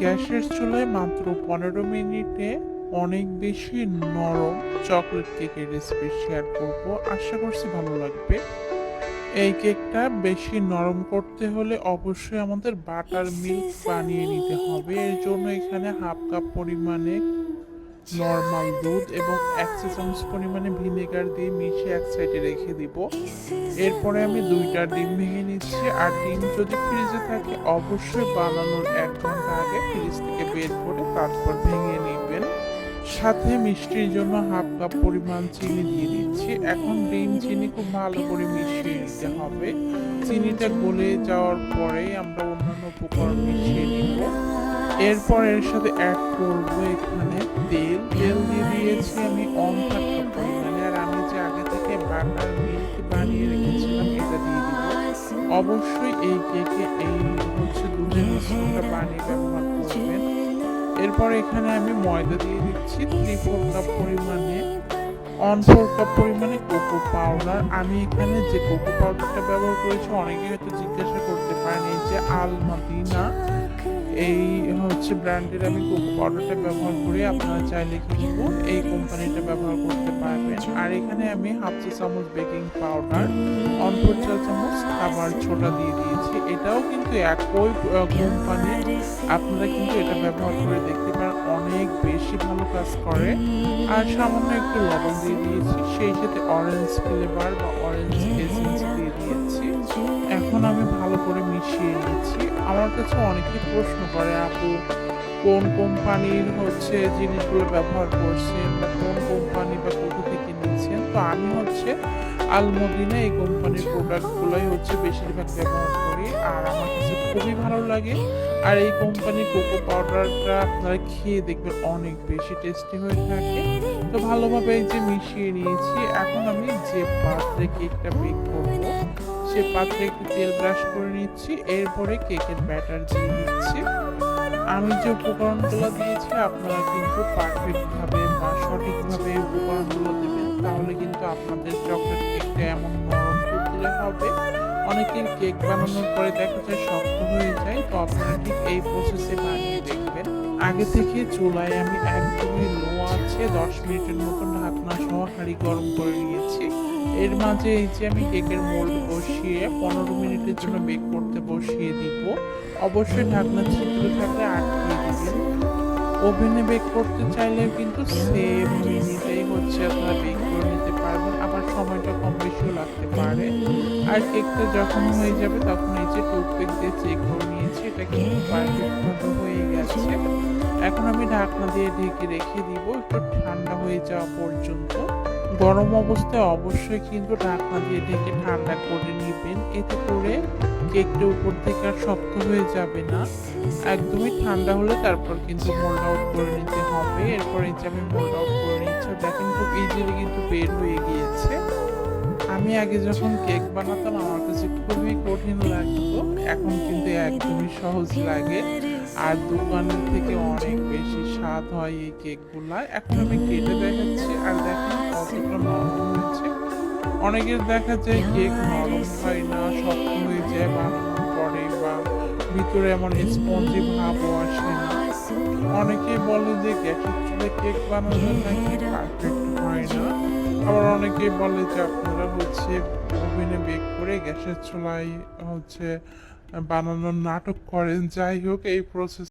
গ্যাসের চুলায় মাত্র পনেরো মিনিটে অনেক বেশি নরম চকলেট কেকের রেসিপি শেয়ার করব। আশা করছি ভালো লাগবে। এই কেকটা বেশি নরম করতে হলে অবশ্যই আমাদের বাটার মিল্ক বানিয়ে নিতে হবে। এর জন্য এখানে হাফ কাপ পরিমাণে নর্মাল দুধ এবং এক চা চামচ পরিমাণে ভিনেগার দিয়ে মিশিয়ে এক সাইডে রেখে দিব। এরপরে আমি দুইটা ডিম ভেঙে নিচ্ছি আর ডিম যদি ফ্রিজে থাকে, অবশ্যই বানানোর এক ঘণ্টা আগে ফ্রিজ থেকে বের করে তারপর ভেঙে নেবেন। সাথে মিষ্টির জন্য হাফ কাপ পরিমাণ চিনি দিয়ে দিচ্ছি। এখন ডিম চিনি খুব ভালো করে মিশিয়ে নিতে হবে। চিনিটা গলে যাওয়ার পরে আমরা অন্যান্য উপকরণ মিশিয়ে নিব। এরপর এর সাথে অ্যাড করব এখানে তেল তেল দিয়ে দিয়েছি আমি অন থাকা পরিমাণে আর আমি যে আগে থেকে বাটার মিল্ক বানিয়ে রেখেছিলাম, এটা দিয়ে দিব। অবশ্যই এই কেকে এই হচ্ছে দুধের মিশ্রণটা বানিয়ে ব্যবহার করবেন। এরপর এখানে আমি ময়দা দিয়ে দিচ্ছি থ্রি ফোর কাপ পরিমাণে। অন ফোর কাপ পরিমাণে কোকো পাউডার। আমি এখানে যে কোকো পাউডারটা ব্যবহার করেছি অনেকে হয়তো জিজ্ঞাসা করতে পারেন, এই যে আলমাদিনা। এই হচ্ছে ব্র্যান্ডের আমি কোকো পাউডারটা ব্যবহার করি আপনারা চাইলে কিন্তু এই কোম্পানিটা ব্যবহার করতে পারবেন। আর এখানে আমি হাফ চা চামচ বেকিং পাউডার অল্প চা চামচ খাবার ছোটা দিয়ে দিয়েছি। এটাও কিন্তু একই কোম্পানির আপনারা কিন্তু এটা ব্যবহার করে দেখতে পারেন, অনেক বেশি ভালো কাজ করে। আর সামান্য একটু লবণ দিয়ে দিয়েছি, সেই সাথে অরেঞ্জ ফ্লেভার বা অরেঞ্জ এসেন্স এখন আমি ভালো করে মিশিয়ে নিচ্ছি। আমার কাছে অনেকে প্রশ্ন করে, আপু, কোন কোম্পানির হচ্ছে জিনিসগুলো ব্যবহার করছেন বা কোন কোম্পানি বা কোথা থেকে নিচ্ছেন? তো আমি হচ্ছে আলমদিনা এই কোম্পানির প্রোডাক্টগুলোই হচ্ছে বেশিরভাগ ব্যবহার করি আর আমার কাছে খুবই ভালো লাগে। আর এই কোম্পানির কোকো পাউডারটা আপনারা খেয়ে দেখবেন অনেক বেশি টেস্টি হয়ে থাকে। তো ভালোভাবে এই যে মিশিয়ে নিয়েছি, এখন আমি যে পাত্রে কেকটা বেক করব সে পাত্রে একটু তেল ব্রাশ করে নিচ্ছি, এরপরে কেকের ব্যাটার দিয়ে দিচ্ছি। আমি যে উপকরণগুলো দিয়েছি, আপনারা কিন্তু পারফেক্ট ভাবে বা সঠিকভাবে উপকরণগুলো দেবেন। তাহলে কিন্তু আপনাদের চকলেট কেকটা এমন নরম তুলতুলে হবে। অনেকের কেক বানানোর পরে দেখা যায় শক্ত হয়ে যায়, তো আপনারা ঠিক এই প্রসেসে বানিয়ে দেখবেন। আগে থেকে চুলায় আমি একদমই লো আছে দশ মিনিটের মতো ঢাকনা সহ হাঁড়ি গরম করে নিয়েছি। এর মাঝে এই যে আমি কেকের মোল্ড বসিয়ে পনেরো মিনিটের জন্য বেক করতে বসিয়ে দিব। অবশ্যই ঢাকনা ছিদ্র থাকলে আটকে দিবেন। ওভেনে বেক করতে চাইলে কিন্তু সেম মিনিটেই হচ্ছে আপনারা বেক করে নিতে পারবেন। আবার সময়টা কম বেশিও লাগতে পারে। আর কেকটা যখন হয়ে যাবে তখন এই যে টুথপিক দিয়ে চেক করে নিয়েছি, এটা কিন্তু পারফেক্টভাবে হয়ে গেছে। এখন আমি ঢাকনা দিয়ে ঢেকে রেখে দিব, একটু ঠান্ডা হয়ে যাওয়া পর্যন্ত। গরম অবস্থায় অবশ্যই কিন্তু ঢাকনা দিয়ে ঢেকে ঠান্ডা করে নেবেন। এতে করে কেকটা উপর থেকে আর শক্ত হয়ে যাবে না। একদমই ঠান্ডা হলে তারপর কিন্তু মোল্ড আউট করে নিতে হবে। এরপর এই যে আমি মোল্ড আউট করে নিচ্ছি দেখেন খুব ইজিলি কিন্তু বের হয়ে গিয়েছে। আমি আগে যখন কেক বানাতাম, আমার কাছে খুবই কঠিন লাগতো। এখন কিন্তু একদমই সহজ লাগে। আর দোকানের থেকে অনেক বেশি স্বাদ হয় এই কেকগুলা। এখন আমি কেটে দেখাচ্ছি আর দেখেন কতটা নরম হয়েছে। অনেকের দেখা যায় কেক নরম হয় না, শক্ত হয়ে যায় বানানোর পরে বা ভিতরে এমন স্পঞ্জি ভাবও আসে না। অনেকে বলে যে গ্যাসের চুলে কেক বানানো নাকি পারফেক্ট হয় না। আবার অনেকে বলে যে আপনারা হচ্ছে ওভেনে বেক করে গ্যাসের চুলায় হচ্ছে বানানোর নাটক করেন। যাই হোক এই প্রসেস